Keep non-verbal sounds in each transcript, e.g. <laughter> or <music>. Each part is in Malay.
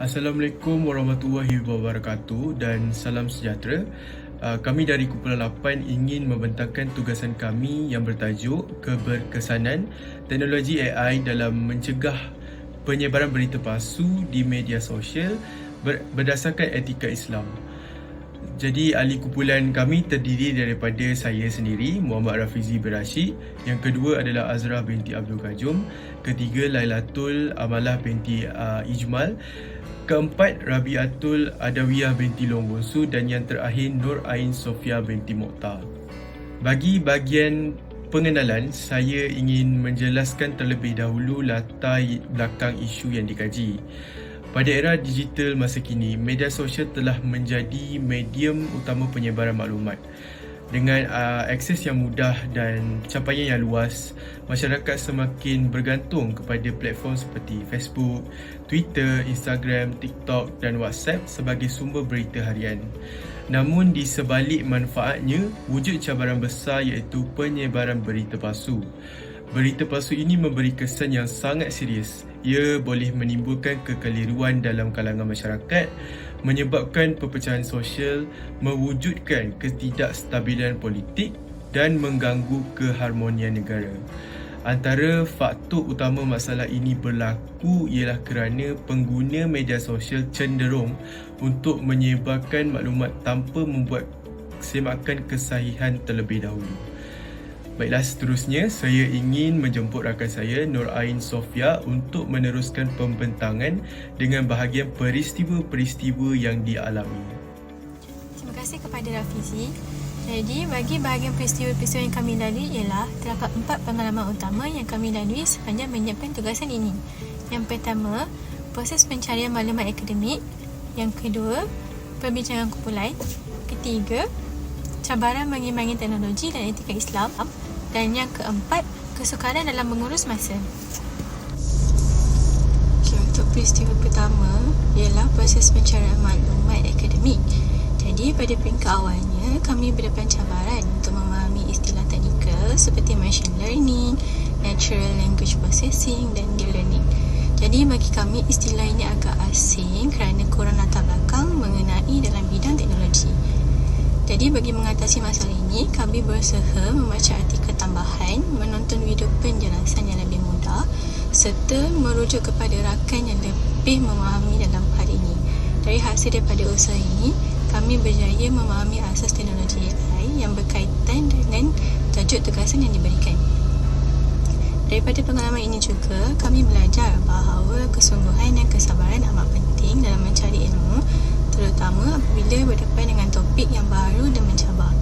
Assalamualaikum warahmatullahi wabarakatuh dan salam sejahtera. Uh, kami dari Kumpulan 8 ingin membentangkan tugasan kami yang bertajuk Keberkesanan Teknologi AI dalam mencegah penyebaran berita palsu di media sosial berdasarkan etika Islam. Jadi ahli kumpulan kami terdiri daripada saya sendiri Muhammad Rafizi Berashid Yang kedua adalah Azrah binti Abdul Kajum Ketiga Lailatul Amalah binti uh, Ijmal Keempat Rabiatul Adawiyah binti Long Bonsu Dan yang terakhir Nur Ain Sofia binti Mokhtar Bagi bagian pengenalan Saya ingin menjelaskan terlebih dahulu latar belakang isu yang dikaji pada era digital masa kini, media sosial telah menjadi medium utama penyebaran maklumat. Dengan uh, akses yang mudah dan capaian yang luas, masyarakat semakin bergantung kepada platform seperti Facebook, Twitter, Instagram, TikTok dan WhatsApp sebagai sumber berita harian. Namun di sebalik manfaatnya, wujud cabaran besar iaitu penyebaran berita palsu. Berita palsu ini memberi kesan yang sangat serius. Ia boleh menimbulkan kekeliruan dalam kalangan masyarakat, menyebabkan perpecahan sosial, mewujudkan ketidakstabilan politik dan mengganggu keharmonian negara. Antara faktor utama masalah ini berlaku ialah kerana pengguna media sosial cenderung untuk menyebarkan maklumat tanpa membuat semakan kesahihan terlebih dahulu. Baiklah seterusnya, saya ingin menjemput rakan saya Nur Ain Sofia untuk meneruskan pembentangan dengan bahagian peristiwa-peristiwa yang dialami. Terima kasih kepada Rafizi. Jadi, bagi bahagian peristiwa-peristiwa yang kami lalui ialah terdapat empat pengalaman utama yang kami lalui sepanjang menyiapkan tugasan ini. Yang pertama, proses pencarian maklumat akademik. Yang kedua, perbincangan kumpulan. Ketiga, cabaran mengimbangi teknologi dan etika Islam. Dan yang keempat, kesukaran dalam mengurus masa. Okay, untuk peristiwa pertama ialah proses pencarian maklumat akademik. Jadi pada peringkat awalnya, kami berdepan cabaran untuk memahami istilah teknikal seperti machine learning, natural language processing dan deep learning. Jadi bagi kami istilah ini agak asing kerana kurang latar belakang mengenai dalam bidang teknologi. Jadi bagi mengatasi masalah ini, kami berusaha membaca artikel tambahan, menonton video penjelasan yang lebih mudah serta merujuk kepada rakan yang lebih memahami dalam hal ini. Dari hasil daripada usaha ini, kami berjaya memahami asas teknologi AI yang berkaitan dengan tajuk tugasan yang diberikan. Daripada pengalaman ini juga, kami belajar bahawa kesungguhan dan kesabaran amat penting dalam mencari ilmu terutama apabila berdepan dengan topik yang baru dan mencabar.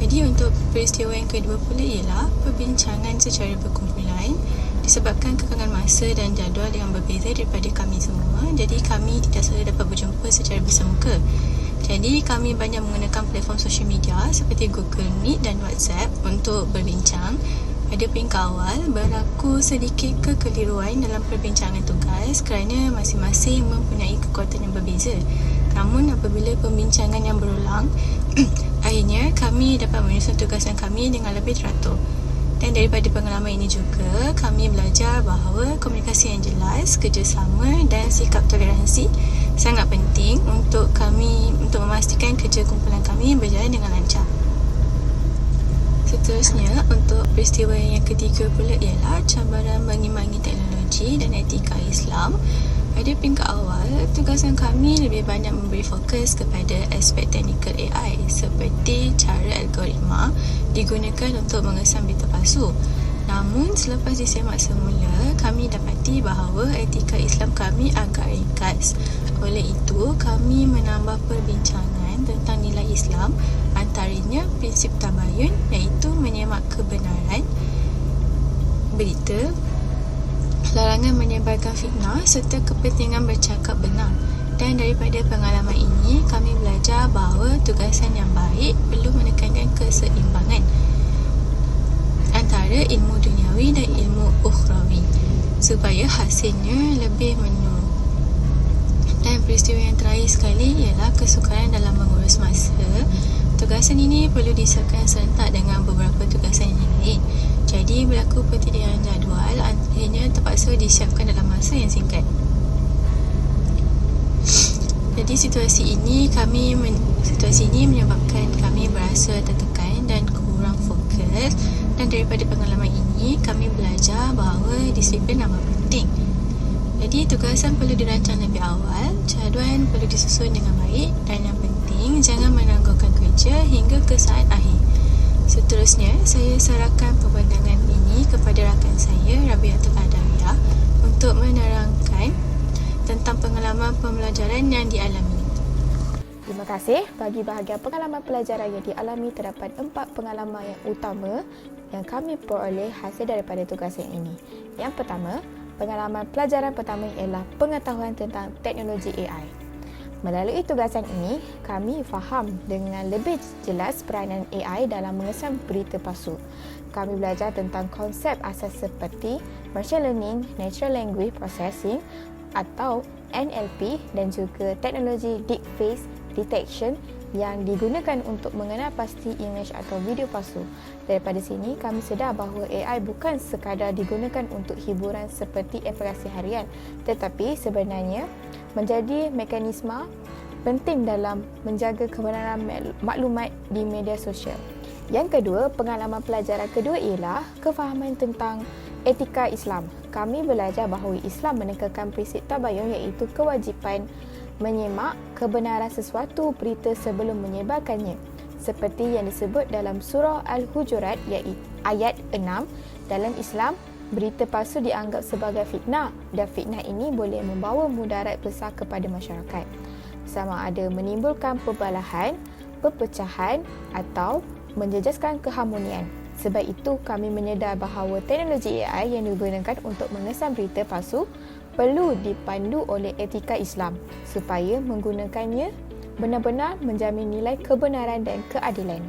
Jadi untuk peristiwa yang kedua pula ialah perbincangan secara berkumpulan disebabkan kekangan masa dan jadual yang berbeza daripada kami semua jadi kami tidak selalu dapat berjumpa secara bersemuka. Jadi kami banyak menggunakan platform sosial media seperti Google Meet dan WhatsApp untuk berbincang pada peringkat awal berlaku sedikit kekeliruan dalam perbincangan tugas kerana masing-masing mempunyai kekuatan yang berbeza. Namun apabila pembincangan yang berulang, <clears throat> akhirnya kami dapat menyusun tugasan kami dengan lebih teratur. Dan daripada pengalaman ini juga, kami belajar bahawa komunikasi yang jelas, kerjasama dan sikap toleransi sangat penting untuk kami untuk memastikan kerja kumpulan kami berjalan dengan lancar. Seterusnya, untuk peristiwa yang ketiga pula ialah cabaran mengimbangi teknologi dan etika Islam. Pada peringkat awal, tugasan kami lebih banyak memberi fokus kepada aspek teknikal AI seperti cara algoritma digunakan untuk mengesan berita palsu. Namun, selepas disemak semula, kami dapati bahawa etika Islam kami agak ringkas. Oleh itu, kami menambah perbincangan tentang nilai Islam antaranya prinsip tabayun iaitu menyemak kebenaran berita larangan menyebarkan fitnah serta kepentingan bercakap benar. Dan daripada pengalaman ini kami belajar bahawa tugasan yang baik perlu menekankan keseimbangan antara ilmu duniawi dan ilmu ukhrawi supaya hasilnya lebih menurut dan peristiwa yang terakhir sekali ialah kesukaran dalam mengurus masa. Tugasan ini perlu disahkan serentak dengan beberapa tugasan yang lain. Jadi berlaku pertidian jadual akhirnya terpaksa disiapkan dalam masa yang singkat. Jadi situasi ini kami men- situasi ini menyebabkan kami berasa tertekan dan kurang fokus dan daripada pengalaman ini kami belajar bahawa disiplin amat penting. Jadi tugasan perlu dirancang lebih awal, jadual perlu disusun dengan baik dan yang penting jangan menangguhkan kerja hingga ke saat akhir. Seterusnya, saya serahkan pemandangan ini kepada rakan saya Rabiatul Adawiyah untuk menerangkan tentang pengalaman pembelajaran yang dialami. Terima kasih. Bagi bahagian pengalaman pelajaran yang dialami terdapat empat pengalaman yang utama yang kami peroleh hasil daripada tugasan ini. Yang pertama, pengalaman pelajaran pertama ialah pengetahuan tentang teknologi AI. Melalui tugasan ini, kami faham dengan lebih jelas peranan AI dalam mengesan berita palsu. Kami belajar tentang konsep asas seperti Machine Learning, Natural Language Processing atau NLP dan juga teknologi Deep Face Detection yang digunakan untuk mengenal pasti imej atau video palsu. Daripada sini, kami sedar bahawa AI bukan sekadar digunakan untuk hiburan seperti aplikasi harian, tetapi sebenarnya menjadi mekanisme penting dalam menjaga kebenaran maklumat di media sosial. Yang kedua, pengalaman pelajaran kedua ialah kefahaman tentang etika Islam. Kami belajar bahawa Islam menekankan prinsip tabayun iaitu kewajipan menyemak kebenaran sesuatu berita sebelum menyebarkannya seperti yang disebut dalam surah Al-Hujurat iaitu ayat 6 dalam Islam berita palsu dianggap sebagai fitnah dan fitnah ini boleh membawa mudarat besar kepada masyarakat sama ada menimbulkan perbalahan, perpecahan atau menjejaskan keharmonian. Sebab itu kami menyedar bahawa teknologi AI yang digunakan untuk mengesan berita palsu perlu dipandu oleh etika Islam supaya menggunakannya benar-benar menjamin nilai kebenaran dan keadilan.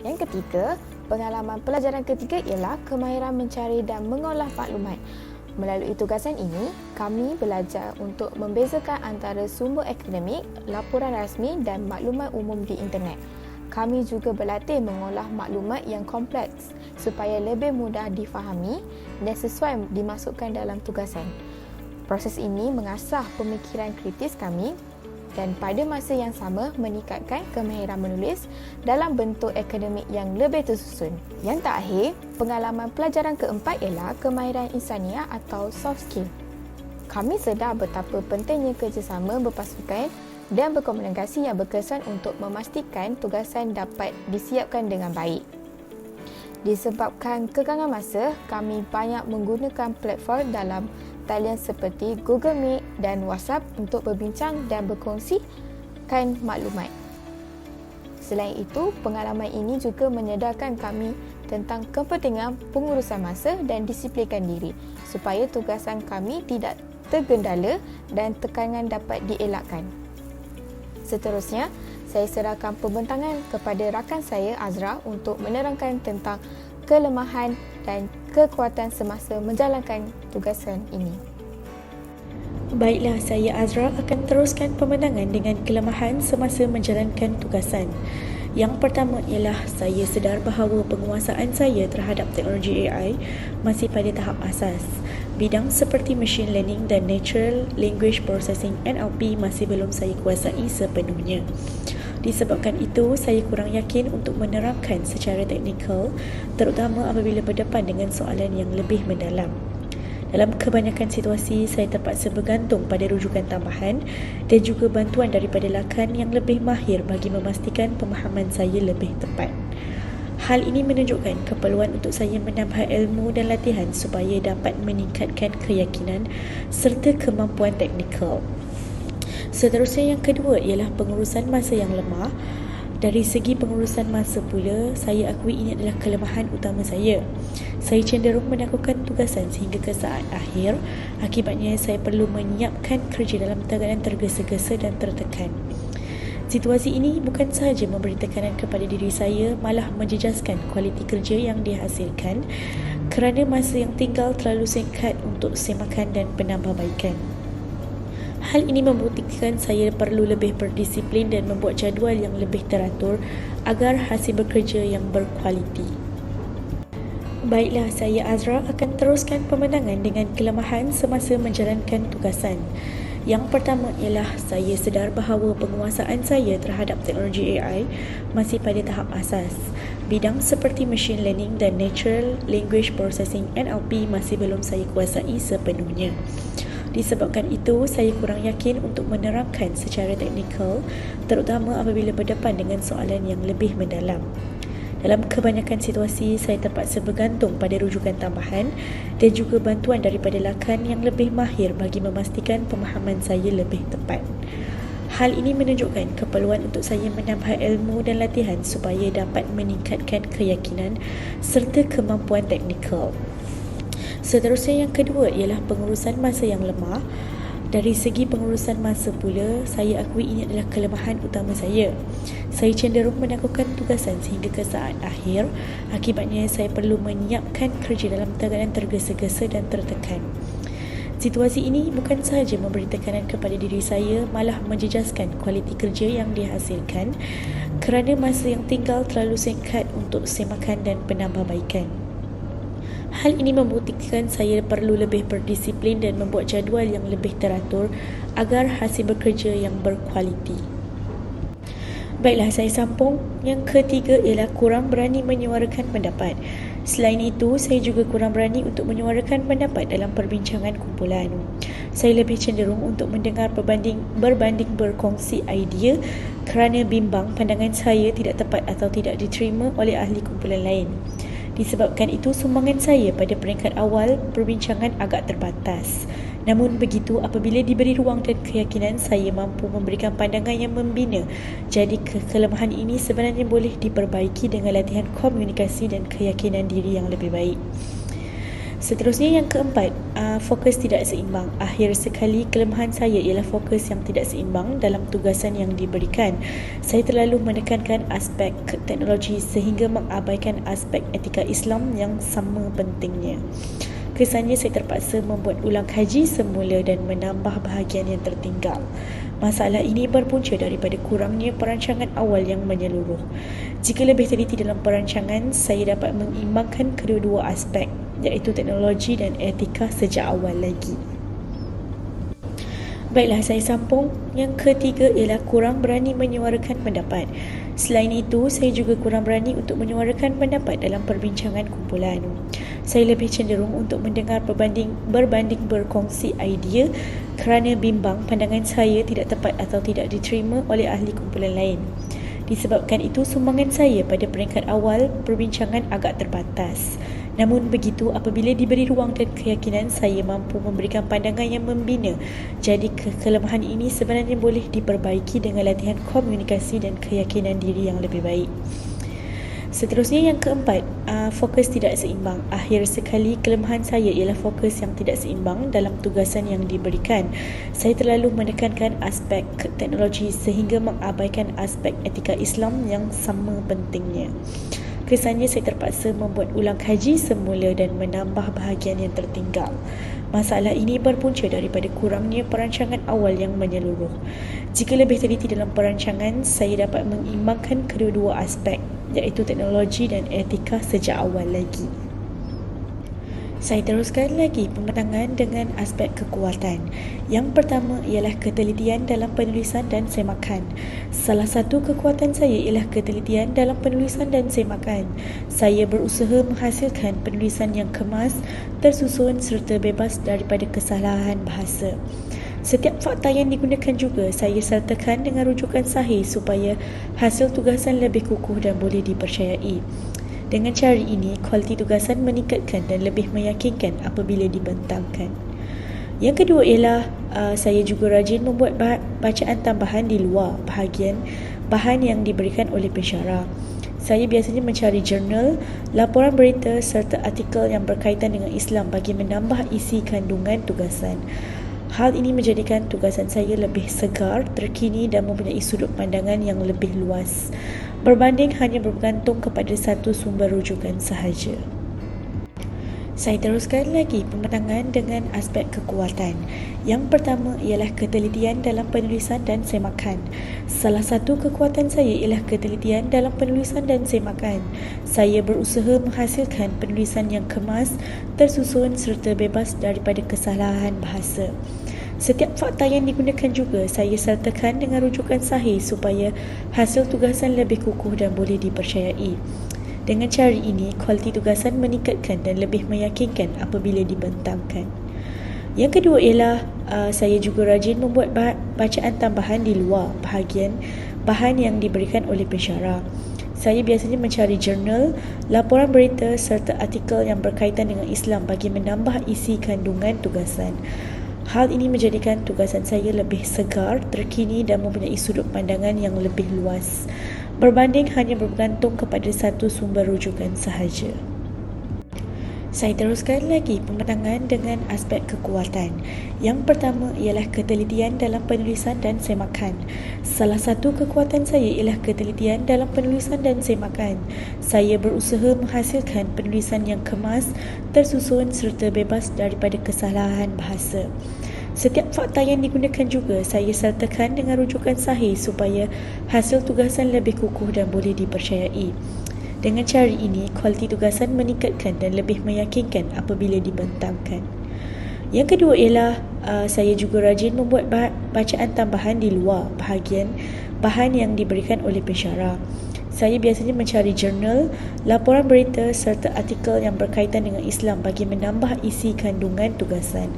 Yang ketiga, pengalaman pelajaran ketiga ialah kemahiran mencari dan mengolah maklumat. Melalui tugasan ini, kami belajar untuk membezakan antara sumber akademik, laporan rasmi dan maklumat umum di internet. Kami juga berlatih mengolah maklumat yang kompleks supaya lebih mudah difahami dan sesuai dimasukkan dalam tugasan. Proses ini mengasah pemikiran kritis kami dan pada masa yang sama meningkatkan kemahiran menulis dalam bentuk akademik yang lebih tersusun. Yang terakhir, pengalaman pelajaran keempat ialah kemahiran insania atau soft skill. Kami sedar betapa pentingnya kerjasama berpasukan dan berkomunikasi yang berkesan untuk memastikan tugasan dapat disiapkan dengan baik. Disebabkan kekangan masa, kami banyak menggunakan platform dalam talian seperti Google Meet dan WhatsApp untuk berbincang dan berkongsikan maklumat. Selain itu, pengalaman ini juga menyedarkan kami tentang kepentingan pengurusan masa dan disiplinkan diri supaya tugasan kami tidak tergendala dan tekanan dapat dielakkan. Seterusnya, saya serahkan pembentangan kepada rakan saya Azra untuk menerangkan tentang kelemahan dan kekuatan semasa menjalankan tugasan ini. Baiklah, saya Azra akan teruskan pemandangan dengan kelemahan semasa menjalankan tugasan. Yang pertama ialah saya sedar bahawa penguasaan saya terhadap teknologi AI masih pada tahap asas. Bidang seperti machine learning dan natural language processing NLP masih belum saya kuasai sepenuhnya. Disebabkan itu, saya kurang yakin untuk menerapkan secara teknikal terutama apabila berdepan dengan soalan yang lebih mendalam. Dalam kebanyakan situasi, saya terpaksa bergantung pada rujukan tambahan dan juga bantuan daripada lakan yang lebih mahir bagi memastikan pemahaman saya lebih tepat. Hal ini menunjukkan keperluan untuk saya menambah ilmu dan latihan supaya dapat meningkatkan keyakinan serta kemampuan teknikal. Seterusnya yang kedua ialah pengurusan masa yang lemah. Dari segi pengurusan masa pula, saya akui ini adalah kelemahan utama saya. Saya cenderung melakukan tugasan sehingga ke saat akhir. Akibatnya, saya perlu menyiapkan kerja dalam keadaan tergesa-gesa dan tertekan. Situasi ini bukan sahaja memberi tekanan kepada diri saya malah menjejaskan kualiti kerja yang dihasilkan kerana masa yang tinggal terlalu singkat untuk semakan dan penambahbaikan. Hal ini membuktikan saya perlu lebih berdisiplin dan membuat jadual yang lebih teratur agar hasil bekerja yang berkualiti. Baiklah, saya Azra akan teruskan pemandangan dengan kelemahan semasa menjalankan tugasan. Yang pertama ialah saya sedar bahawa penguasaan saya terhadap teknologi AI masih pada tahap asas. Bidang seperti machine learning dan natural language processing NLP masih belum saya kuasai sepenuhnya. Disebabkan itu, saya kurang yakin untuk menerangkan secara teknikal terutama apabila berdepan dengan soalan yang lebih mendalam. Dalam kebanyakan situasi, saya terpaksa bergantung pada rujukan tambahan dan juga bantuan daripada lakan yang lebih mahir bagi memastikan pemahaman saya lebih tepat. Hal ini menunjukkan keperluan untuk saya menambah ilmu dan latihan supaya dapat meningkatkan keyakinan serta kemampuan teknikal. Seterusnya yang kedua ialah pengurusan masa yang lemah dari segi pengurusan masa pula, saya akui ini adalah kelemahan utama saya. Saya cenderung menangguhkan tugasan sehingga ke saat akhir. Akibatnya, saya perlu menyiapkan kerja dalam keadaan tergesa-gesa dan tertekan. Situasi ini bukan sahaja memberi tekanan kepada diri saya, malah menjejaskan kualiti kerja yang dihasilkan kerana masa yang tinggal terlalu singkat untuk semakan dan penambahbaikan. Hal ini membuktikan saya perlu lebih berdisiplin dan membuat jadual yang lebih teratur agar hasil bekerja yang berkualiti. Baiklah, saya sambung. Yang ketiga ialah kurang berani menyuarakan pendapat. Selain itu, saya juga kurang berani untuk menyuarakan pendapat dalam perbincangan kumpulan. Saya lebih cenderung untuk mendengar berbanding, berbanding berkongsi idea kerana bimbang pandangan saya tidak tepat atau tidak diterima oleh ahli kumpulan lain. Disebabkan itu, sumbangan saya pada peringkat awal perbincangan agak terbatas. Namun begitu, apabila diberi ruang dan keyakinan, saya mampu memberikan pandangan yang membina. Jadi, kelemahan ini sebenarnya boleh diperbaiki dengan latihan komunikasi dan keyakinan diri yang lebih baik. Seterusnya yang keempat, uh, fokus tidak seimbang. Akhir sekali kelemahan saya ialah fokus yang tidak seimbang dalam tugasan yang diberikan. Saya terlalu menekankan aspek teknologi sehingga mengabaikan aspek etika Islam yang sama pentingnya. Kesannya saya terpaksa membuat ulang kaji semula dan menambah bahagian yang tertinggal. Masalah ini berpunca daripada kurangnya perancangan awal yang menyeluruh. Jika lebih teliti dalam perancangan, saya dapat mengimbangkan kedua-dua aspek iaitu teknologi dan etika sejak awal lagi. Baiklah, saya sambung. Yang ketiga ialah kurang berani menyuarakan pendapat. Selain itu, saya juga kurang berani untuk menyuarakan pendapat dalam perbincangan kumpulan. Saya lebih cenderung untuk mendengar berbanding, berbanding berkongsi idea kerana bimbang pandangan saya tidak tepat atau tidak diterima oleh ahli kumpulan lain. Disebabkan itu, sumbangan saya pada peringkat awal perbincangan agak terbatas. Namun begitu, apabila diberi ruang dan keyakinan, saya mampu memberikan pandangan yang membina. Jadi, ke- kelemahan ini sebenarnya boleh diperbaiki dengan latihan komunikasi dan keyakinan diri yang lebih baik. Seterusnya yang keempat, uh, fokus tidak seimbang. Akhir sekali kelemahan saya ialah fokus yang tidak seimbang dalam tugasan yang diberikan. Saya terlalu menekankan aspek teknologi sehingga mengabaikan aspek etika Islam yang sama pentingnya. Kesannya saya terpaksa membuat ulang kaji semula dan menambah bahagian yang tertinggal. Masalah ini berpunca daripada kurangnya perancangan awal yang menyeluruh. Jika lebih teliti dalam perancangan, saya dapat mengimbangkan kedua-dua aspek iaitu teknologi dan etika sejak awal lagi. Saya teruskan lagi pematangan dengan aspek kekuatan. Yang pertama ialah ketelitian dalam penulisan dan semakan. Salah satu kekuatan saya ialah ketelitian dalam penulisan dan semakan. Saya berusaha menghasilkan penulisan yang kemas, tersusun serta bebas daripada kesalahan bahasa. Setiap fakta yang digunakan juga saya sertakan dengan rujukan sahih supaya hasil tugasan lebih kukuh dan boleh dipercayai. Dengan cara ini, kualiti tugasan meningkatkan dan lebih meyakinkan apabila dibentangkan. Yang kedua ialah uh, saya juga rajin membuat bacaan tambahan di luar bahagian bahan yang diberikan oleh pensyarah. Saya biasanya mencari jurnal, laporan berita serta artikel yang berkaitan dengan Islam bagi menambah isi kandungan tugasan. Hal ini menjadikan tugasan saya lebih segar, terkini dan mempunyai sudut pandangan yang lebih luas berbanding hanya bergantung kepada satu sumber rujukan sahaja. Saya teruskan lagi pematangan dengan aspek kekuatan. Yang pertama ialah ketelitian dalam penulisan dan semakan. Salah satu kekuatan saya ialah ketelitian dalam penulisan dan semakan. Saya berusaha menghasilkan penulisan yang kemas, tersusun serta bebas daripada kesalahan bahasa. Setiap fakta yang digunakan juga saya sertakan dengan rujukan sahih supaya hasil tugasan lebih kukuh dan boleh dipercayai. Dengan cara ini, kualiti tugasan meningkatkan dan lebih meyakinkan apabila dibentangkan. Yang kedua ialah uh, saya juga rajin membuat bacaan tambahan di luar bahagian bahan yang diberikan oleh pensyarah. Saya biasanya mencari jurnal, laporan berita serta artikel yang berkaitan dengan Islam bagi menambah isi kandungan tugasan. Hal ini menjadikan tugasan saya lebih segar, terkini dan mempunyai sudut pandangan yang lebih luas berbanding hanya bergantung kepada satu sumber rujukan sahaja. Saya teruskan lagi pemetangan dengan aspek kekuatan. Yang pertama ialah ketelitian dalam penulisan dan semakan. Salah satu kekuatan saya ialah ketelitian dalam penulisan dan semakan. Saya berusaha menghasilkan penulisan yang kemas, tersusun serta bebas daripada kesalahan bahasa. Setiap fakta yang digunakan juga saya sertakan dengan rujukan sahih supaya hasil tugasan lebih kukuh dan boleh dipercayai. Dengan cara ini, kualiti tugasan meningkatkan dan lebih meyakinkan apabila dibentangkan. Yang kedua ialah uh, saya juga rajin membuat bacaan tambahan di luar bahagian bahan yang diberikan oleh pensyarah. Saya biasanya mencari jurnal, laporan berita serta artikel yang berkaitan dengan Islam bagi menambah isi kandungan tugasan.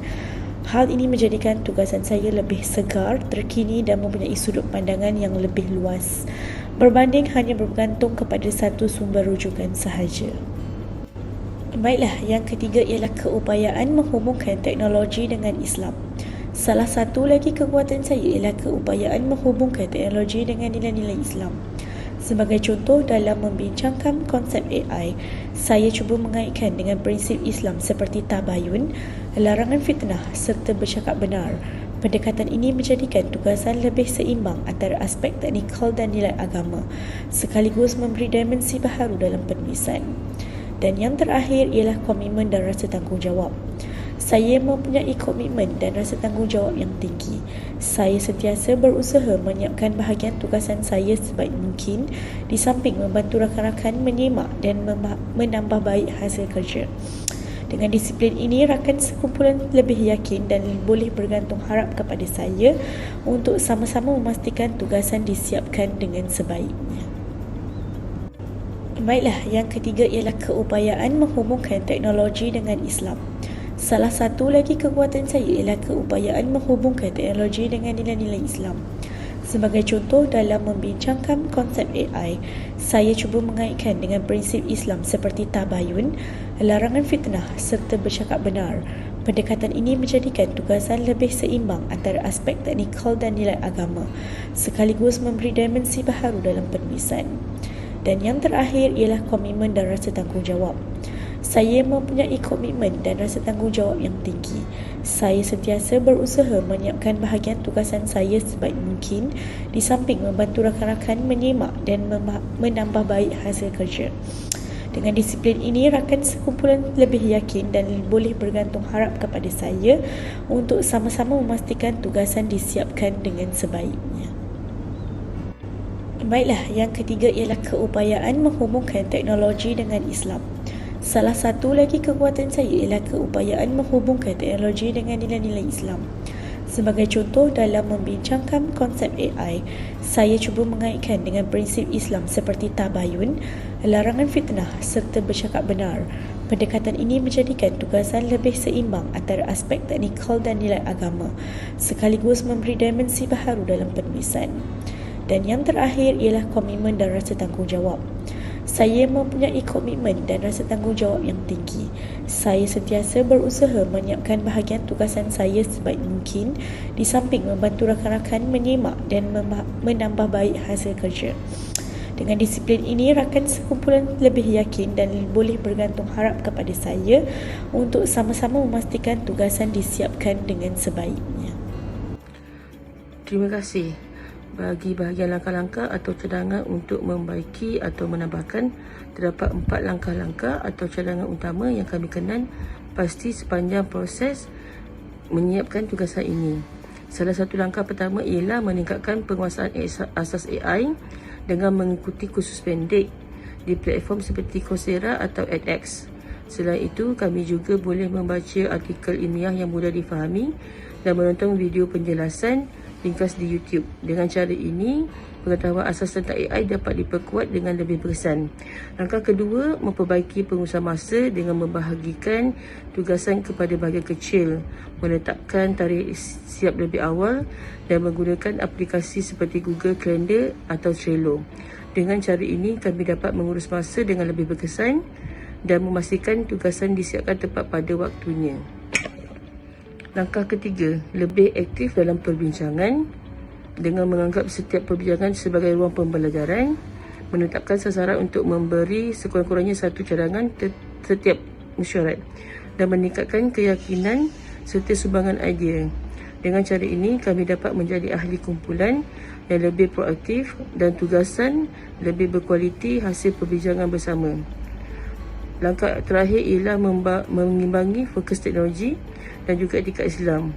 Hal ini menjadikan tugasan saya lebih segar, terkini dan mempunyai sudut pandangan yang lebih luas berbanding hanya bergantung kepada satu sumber rujukan sahaja. Baiklah, yang ketiga ialah keupayaan menghubungkan teknologi dengan Islam. Salah satu lagi kekuatan saya ialah keupayaan menghubungkan teknologi dengan nilai-nilai Islam. Sebagai contoh dalam membincangkan konsep AI, saya cuba mengaitkan dengan prinsip Islam seperti tabayun, larangan fitnah serta bercakap benar Pendekatan ini menjadikan tugasan lebih seimbang antara aspek teknikal dan nilai agama sekaligus memberi dimensi baharu dalam penulisan. Dan yang terakhir ialah komitmen dan rasa tanggungjawab. Saya mempunyai komitmen dan rasa tanggungjawab yang tinggi. Saya sentiasa berusaha menyiapkan bahagian tugasan saya sebaik mungkin di samping membantu rakan-rakan menyimak dan menambah baik hasil kerja. Dengan disiplin ini, rakan sekumpulan lebih yakin dan boleh bergantung harap kepada saya untuk sama-sama memastikan tugasan disiapkan dengan sebaiknya. Baiklah, yang ketiga ialah keupayaan menghubungkan teknologi dengan Islam. Salah satu lagi kekuatan saya ialah keupayaan menghubungkan teknologi dengan nilai-nilai Islam. Sebagai contoh dalam membincangkan konsep AI, saya cuba mengaitkan dengan prinsip Islam seperti tabayun, larangan fitnah serta bercakap benar. Pendekatan ini menjadikan tugasan lebih seimbang antara aspek teknikal dan nilai agama sekaligus memberi dimensi baharu dalam penulisan. Dan yang terakhir ialah komitmen dan rasa tanggungjawab. Saya mempunyai komitmen dan rasa tanggungjawab yang tinggi. Saya sentiasa berusaha menyiapkan bahagian tugasan saya sebaik mungkin di samping membantu rakan-rakan menyimak dan menambah baik hasil kerja. Dengan disiplin ini, rakan sekumpulan lebih yakin dan boleh bergantung harap kepada saya untuk sama-sama memastikan tugasan disiapkan dengan sebaiknya. Baiklah, yang ketiga ialah keupayaan menghubungkan teknologi dengan Islam. Salah satu lagi kekuatan saya ialah keupayaan menghubungkan teknologi dengan nilai-nilai Islam. Sebagai contoh dalam membincangkan konsep AI, saya cuba mengaitkan dengan prinsip Islam seperti tabayun, larangan fitnah serta bercakap benar. Pendekatan ini menjadikan tugasan lebih seimbang antara aspek teknikal dan nilai agama sekaligus memberi dimensi baharu dalam penulisan. Dan yang terakhir ialah komitmen dan rasa tanggungjawab. Saya mempunyai komitmen dan rasa tanggungjawab yang tinggi. Saya sentiasa berusaha menyiapkan bahagian tugasan saya sebaik mungkin di samping membantu rakan-rakan menyimak dan menambah baik hasil kerja. Dengan disiplin ini, rakan sekumpulan lebih yakin dan boleh bergantung harap kepada saya untuk sama-sama memastikan tugasan disiapkan dengan sebaiknya. Terima kasih bagi bahagian langkah-langkah atau cadangan untuk membaiki atau menambahkan terdapat empat langkah-langkah atau cadangan utama yang kami kenal pasti sepanjang proses menyiapkan tugasan ini. Salah satu langkah pertama ialah meningkatkan penguasaan asas AI dengan mengikuti kursus pendek di platform seperti Coursera atau edX. Selain itu, kami juga boleh membaca artikel ilmiah yang mudah difahami dan menonton video penjelasan ringkas di YouTube. Dengan cara ini, pengetahuan asas tentang AI dapat diperkuat dengan lebih berkesan. Langkah kedua, memperbaiki pengurusan masa dengan membahagikan tugasan kepada bahagian kecil, menetapkan tarikh siap lebih awal dan menggunakan aplikasi seperti Google Calendar atau Trello. Dengan cara ini, kami dapat mengurus masa dengan lebih berkesan dan memastikan tugasan disiapkan tepat pada waktunya. Langkah ketiga, lebih aktif dalam perbincangan dengan menganggap setiap perbincangan sebagai ruang pembelajaran, menetapkan sasaran untuk memberi sekurang-kurangnya satu cadangan setiap mesyuarat dan meningkatkan keyakinan serta sumbangan idea. Dengan cara ini, kami dapat menjadi ahli kumpulan yang lebih proaktif dan tugasan lebih berkualiti hasil perbincangan bersama. Langkah terakhir ialah mengimbangi fokus teknologi dan juga etika Islam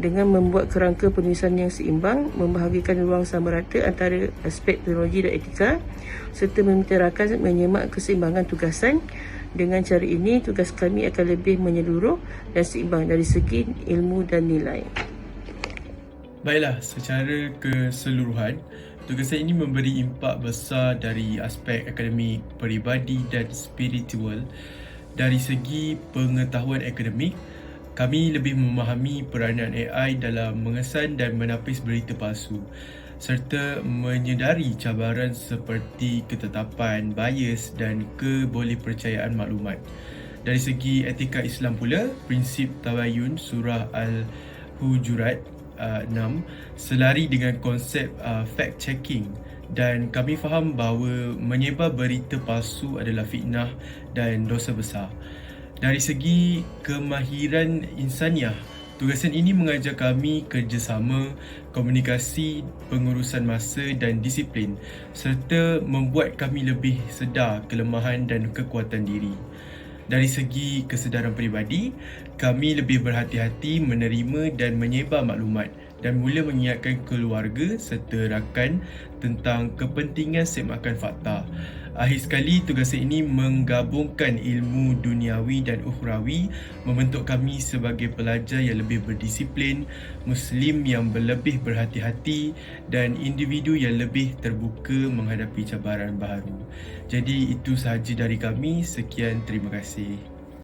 dengan membuat kerangka penulisan yang seimbang, membahagikan ruang sama rata antara aspek teknologi dan etika serta meminta rakan menyemak keseimbangan tugasan. Dengan cara ini, tugas kami akan lebih menyeluruh dan seimbang dari segi ilmu dan nilai. Baiklah, secara keseluruhan, tugasan ini memberi impak besar dari aspek akademik, peribadi dan spiritual. Dari segi pengetahuan akademik, kami lebih memahami peranan AI dalam mengesan dan menapis berita palsu serta menyedari cabaran seperti ketetapan, bias dan kebolehpercayaan maklumat. Dari segi etika Islam pula, prinsip tabayun surah Al-Hujurat uh, 6 selari dengan konsep uh, fact checking dan kami faham bahawa menyebar berita palsu adalah fitnah dan dosa besar. Dari segi kemahiran insaniah, tugasan ini mengajar kami kerjasama, komunikasi, pengurusan masa dan disiplin serta membuat kami lebih sedar kelemahan dan kekuatan diri. Dari segi kesedaran peribadi, kami lebih berhati-hati menerima dan menyebar maklumat dan mula mengingatkan keluarga serta rakan tentang kepentingan semakan fakta. Akhir sekali, tugas ini menggabungkan ilmu duniawi dan ukhrawi membentuk kami sebagai pelajar yang lebih berdisiplin, Muslim yang lebih berhati-hati dan individu yang lebih terbuka menghadapi cabaran baru. Jadi itu sahaja dari kami. Sekian, terima kasih.